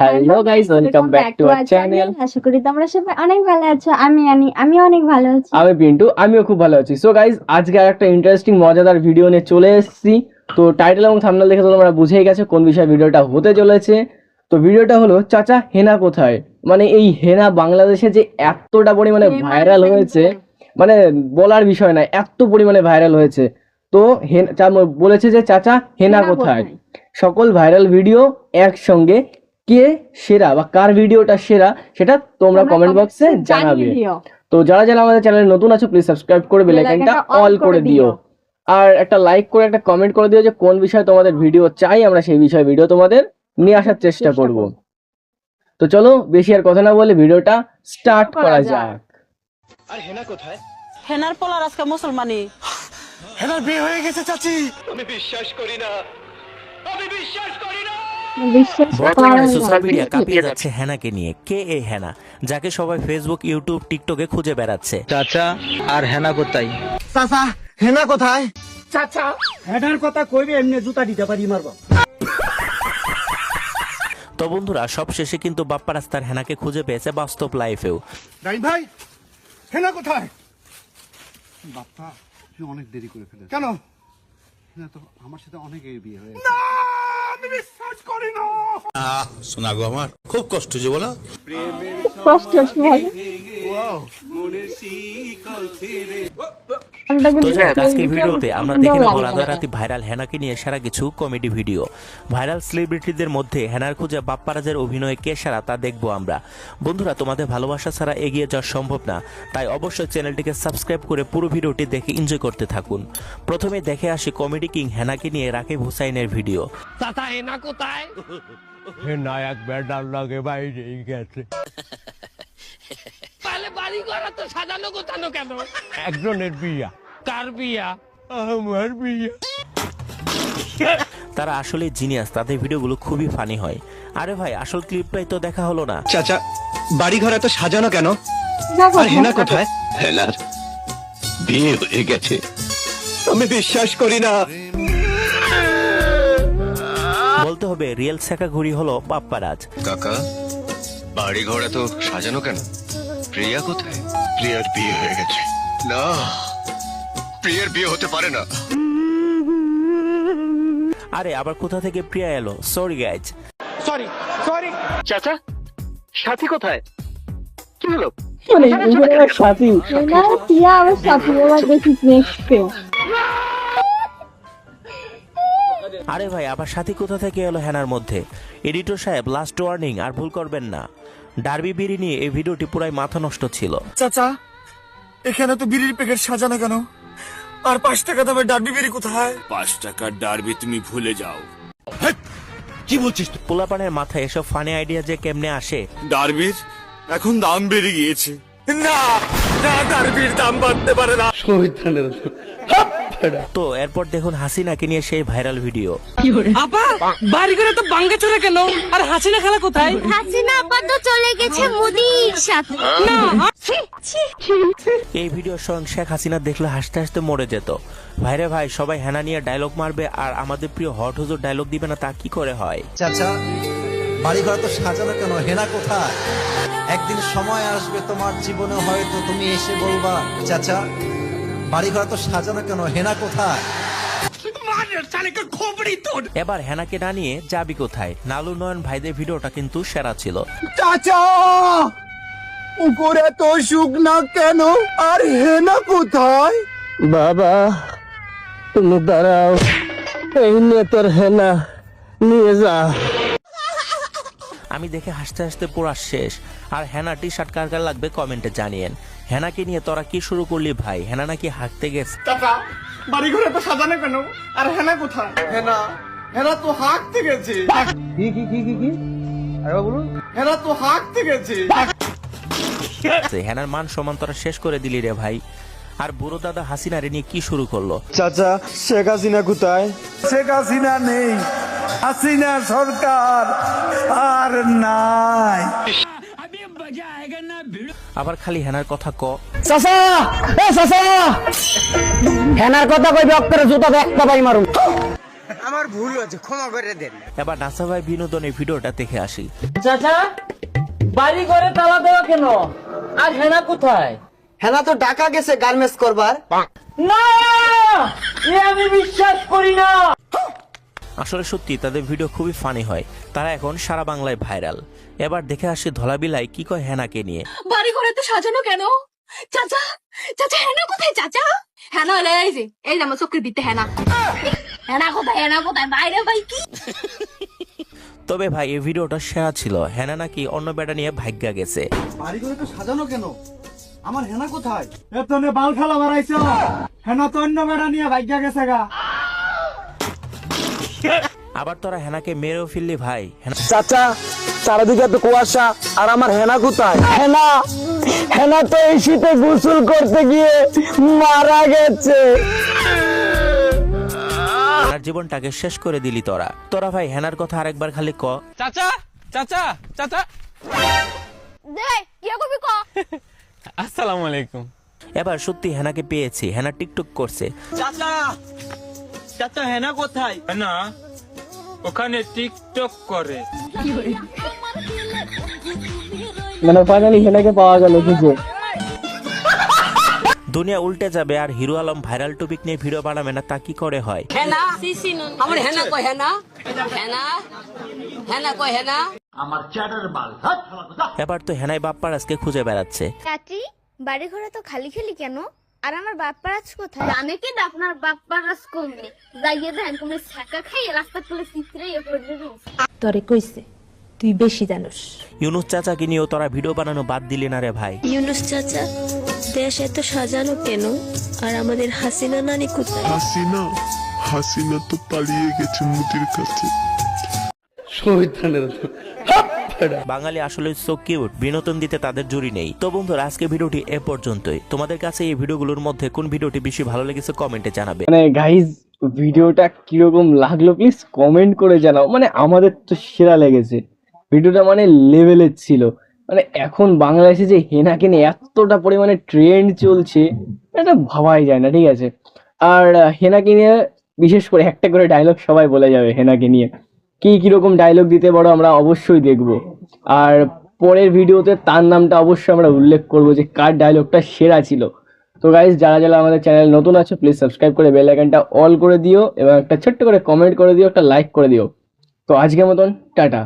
Hello guys welcome back to our channel আশা করি তোমরা সবাই অনেক ভালো আছো। আমি আনি আমি অনেক ভালো আছি। আমি পিন্টু আমিও খুব ভালো আছি। সো গাইস আজকে আর একটা ইন্টারেস্টিং মজাদার ভিডিও নিয়ে চলে এসেছি। তো টাইটেল এবং থাম্বনেল দেখে তো তোমরা বুঝেই গেছো কোন বিষয়ে ভিডিওটা হতে চলেছে। তো ভিডিওটা হলো চাচা হেনা কোথায়? মানে এই হেনা বাংলাদেশে যে এতটা পরিমাণে ভাইরাল হয়েছে মানে বলার বিষয় না এত পরিমাণে ভাইরাল হয়েছে। তো হেন বলেছে যে চাচা হেনা কোথায়? সকল ভাইরাল ভিডিও একসঙ্গে কে সেরা বা কার ভিডিওটা সেরা সেটা তোমরা কমেন্ট বক্সে জানাবে। তো যারা যারা আমাদের চ্যানেলে নতুন আছো প্লিজ সাবস্ক্রাইব করে বেল আইকনটা অল করে দিও। আর একটা লাইক করে একটা কমেন্ট করে দিও যে কোন বিষয়ে তোমাদের ভিডিও চাই আমরা সেই বিষয়ে ভিডিও তোমাদের নিয়ে আসার চেষ্টা করব। তো চলো বেশি আর কথা না বলে ভিডিওটা স্টার্ট করা। যাক। আর হেনা কোথায়? হেনার পোলার আজকে মুসলমানি। হেনার বিয়ে হয়ে গেছে চাচি। আমি বিশ্বাস করি না। আমি বিশ্বাস করি না। বিশ্বাস বর্তমানে সোশ্যাল না। মিডিয়া কাঁপিয়ে যাচ্ছে হেনাকে নিয়ে। কে এই হেনা? যাকে সবাই ফেসবুক ইউটিউব টিকটকে খুঁজে বেড়াচ্ছে। চাচা আর হেনা কোথায়? চাচা হেনা কোথায়? হেডার কথা কইবে এমনি জুতা দিতে পারি মারবা। তো বন্ধুরা সবশেষে কিন্তু বাপ্পা রাস্তার হেনাকে খুঁজে পেয়েছে বাস্তব লাইফেও। ভাই হেনা কোথায়? বাপ্পা তুই অনেক দেরি করে কেন? না তো আমার সাথে অনেক বিয়ে হয়ে বিশ্বাস করি না শোনা গো আমার খুব কষ্ট যে বলো কষ্ট। আমরা তো যাই হোক, আজকের ভিডিওতে আমরা দেখে নেব রাতারাতি ভাইরাল হেনাকে নিয়ে সেরা কিছু কমেডি ভিডিও ভাইরাল সেলিব্রিটিদের মধ্যে হেনার খুঁজে বাপ্পারাজের অভিনয়ে কে সেরা তা দেখব আমরা। বন্ধুরা তোমাদের ভালোবাসা ছাড়া এগিয়ে যাওয়া সম্ভব না তাই অবশ্যই চ্যানেলটিকে সাবস্ক্রাইব করে পুরো ভিডিওটি দেখে এনজয় করতে থাকুন। প্রথমে দেখে আসি কমেডি কিং হেনাকে নিয়ে রাকিব হুসাইনের ভিডিও নায়ক ব্যাটার লাগে বাইরে গেছে। একজনের বিয়া। কার বিয়া? আমার বিয়া। তারা আসলে জিনিয়াস তাদের ভিডিওগুলো খুবই ফানি হয়। আরে ভাই আসল ক্লিপটাই তো দেখা হলো না। চাচা বাড়ি ঘর এত সাজানো কেন? আর হেনা কোথায়? হেনার বিয়ে হয়ে গেছে। আমি বিশ্বাস করি না। বলতে হবে রিয়েল শেখা ঘুরি হলো বাপ্পারাজ কাকা বাড়ি ঘর এত সাজানো কেন? প্রিয়া কোথায়? প্রিয়ার বিয়ে হয়ে গেছে। না প্রিয়ার বিয়ে হতে পারে না। আরে আবার কোথা থেকে প্রিয়া এলো? সরি গাইজ সরি সরি চাচা সাথী কোথায়? কি হলো? মানে সাথী? না, টিয়া আবার সাথে দেখিস next এ। আরে ভাই আবার সাথী কোথা থেকে এলো হেনার মধ্যে? এডিটর সাহেব লাস্ট ওয়ার্নিং আর ভুল করবেন না। ডার্বি বিড়ি নিয়ে এই ভিডিওটি পুরাই মাথা নষ্ট ছিল। চাচা এখানে তো বিড়ির প্যাকেট সাজানো কেন? আর পাঁচ টাকা দামের ডাব্বি বিড়ি কোথায়? পাঁচ টাকার ডারবি তুমি ভুলে যাও। কি বলছিস পোলাপানের মাথায় এসব ফানি আইডিয়া যে কেমনে আসে? ডারবির? এখন দাম বেড়ে গিয়েছে। না না ডাব্বির দাম বাড়তে পারে না। তো এরপর দেখুন হাসিনাকে নিয়ে সেই ভাইরাল ভিডিও। আপা বাড়ি করে তো বাঙ্গা চড়ে কেন? আর হাসিনা খেলা কোথায়? হাসিনা আপাতত চলে গেছে মোদির সাথে। এই ভিডিওর সঙ্গে শেখ হাসিনা দেখলে হাসতে হাসতে মরে যেত। ভাইরে ভাই সবাই হেনা নিয়ে ডায়লগ মারবে আর আমাদের প্রিয় হট হুজুর ডায়লগ দিবে না তা কি করে হয়? চাচা বাড়ি ঘর তো সাজানো কেন? হেনা কোথায়? একদিন সময় আসবে তোমার জীবনে হয়তো তুমি এসে বলবা চাচা বাড়ি ঘর তো সাজানো কেন? হেনা কোথায়? এবার হেনাকে না নিয়ে যাবি কোথায়? নালু নয়ন ভাইদের ভিডিওটা কিন্তু সেরা ছিল। চাচা! উপরে তো শুকনা কেন? আর হেনা কোথায়? বাবা তুমি দাঁড়াও। এই নে তোর হেনা নিয়ে যা। আমি দেখে হাসতে হাসতে পুরা শেষ। আর হেনা টি শার্ট কার কার লাগবে কমেন্টে জানিয়েন। হেনাকে নিয়ে তোরা কি শুরু করলি ভাই? হেনা নাকি হাঁকতে গেছে। চাচা বাড়ি ঘরে তো সাজানো কেন? আর হেনা কোথায়? হেনা হেনা তো হাঁকতে গেছে। কি কি কি কি কি? আরে বলুন। হেনা তো হাঁকতে গেছে। হেনার মান সমান তোরা শেষ করে দিলি রে ভাই। আর বুড়ো দাদা হাসিনারে নিয়ে কি শুরু করল? চাচা শেখ হাসিনা কোথায়? শেখ হাসিনা নেই হাসিনা সরকার আর নাই। আবার খালি হেনার কথা ক। চাচা! এ চাচা! হেনার কথা কই অক্ষরে জুতা দেখতে পাই মারুম। আমার ভুল হয়েছে ক্ষমা করে দেন। এবার নাসা ভাই বিনোদনের ভিডিওটা দেখে আসি। চাচা বাড়ি ঘরে তালা দেওয়া কেন? আর হেনা কোথায়? হেনা তো ঢাকা গেছে গার্মেন্টস করবার। না! এ আমি বিশ্বাস করি না। আসলে সত্যি তাদের ভিডিও খুবই ফানি হয়। তারা এখন সারা বাংলায় ভাইরাল এবার দেখে আসি ধলাবিলাই কি কয় হেনাকে নিয়ে। বাড়ি ঘরে তো সাজানো কেন? চাচা চাচা হেনা কোথায় চাচা? হেনা হলে এই যে এই যে আমার চোখের দিতে হেনা। হেনা কোথায় হেনা কোথায়? বাইরে ভাই কি? তবে ভাই এই ভিডিওটা সেরা ছিল। হেনা নাকি অন্য বেটা নিয়ে ভাগ্যা গেছে। বাড়ি ঘরে তো সাজানো কেন? আমার হেনা কোথায়? এতনে বাল খেলা মারাইছ হেনা তো অন্য বেড়া নিয়ে ভাগ্যা গেছে গা। আবার তোরা হেনাকে মেরেও ফেললি ভাই। চাচা চারিদিকে তো কুয়াশা আর আমার হেনা কোথায়? হেনা হেনা তো এই শীতে গোসল করতে গিয়ে মারা গেছে। হেনার জীবনটাকে শেষ করে দিলি তোরা। তোরা ভাই হেনার কথা আরেকবার খালি ক। চাচা চাচা চাচা। আসসালামু আলাইকুম। এবার সত্যি হেনাকে পেয়েছি হেনা টিকটক করছে। চাচা চাচা হেনা কোথায়? না ওখানে টিকটক করে। মানে ফাইনালি হেনাকে পাওয়া গেল কিছু দুনিয়া উল্টে যাবে আর হিরো আলম ভাইরাল টপিক নিয়ে ভিডিও বানাবে না তা কি করে হয়? হেনা? আমার হেনা কয় হেনা? হেনা? হেনা কয় হেনা? এবার তো হেনাই বাপ্পার আজকে খুঁজে বেড়াচ্ছে। চাচি বাড়ি ঘরে তো খালি খালি কেন? আর আমার বাপ্পারাজ কোথায়? জানে কি না আপনার বাপ্পারাজ কমবে যাইয়ে দেন তুমি ছাকা খাইয়ে রাস্তা তুলে চিত্রে এ পর্যন্ত তরে কইছে তুই বেশি জানোস। ইউনুস চাচাকে নিয়েও তোরা ভিডিও বানানো বাদ দিলি না রে ভাই। ইউনুস চাচা দেশ এত সাজানো কেন? আর আমাদের হাসিনা নানি কোথায়? হাসিনা হাসিনা তো পালিয়ে গেছে মুদির কাছে। বাঙালি আসলে সো কিউট বিনোদন দিতে তাদের জুড়ি নেই। তো বন্ধুরা আজকে ভিডিওটি এ পর্যন্তই। তোমাদের কাছে এই ভিডিওগুলোর মধ্যে কোন ভিডিওটি বেশি ভালো লেগেছে কমেন্টে জানাবে। মানে গাইজ ভিডিওটা কীরকম লাগল প্লিজ কমেন্ট করে জানাও। মানে আমাদের তো সেরা লেগেছে। ভিডিওটা মানে লেভেলের ছিল। মানে এখন বাংলাদেশে যে হেনাকে নিয়ে এতটা পরিমাণে ট্রেন্ড চলছে এটা ভাবাই যায় না ঠিক আছে? আর হেনাকে নিয়ে বিশেষ করে একটা করে ডায়লগ সবাই বলে যাবে হেনাকে নিয়ে। কি কীরকম ডায়লগ দিতে পারো আমরা অবশ্যই দেখব। আর পরের ভিডিওতে তার নামটা অবশ্যই আমরা উল্লেখ করব যে কার ডায়লগটা সেরা ছিল। তো গাইজ যারা যারা আমাদের চ্যানেল নতুন আছে প্লিজ সাবস্ক্রাইব করে বেল আইকনটা অল করে দিও এবং একটা ছোট্ট করে কমেন্ট করে দিও, একটা লাইক করে দিও। তো আজকের মতন, টাটা।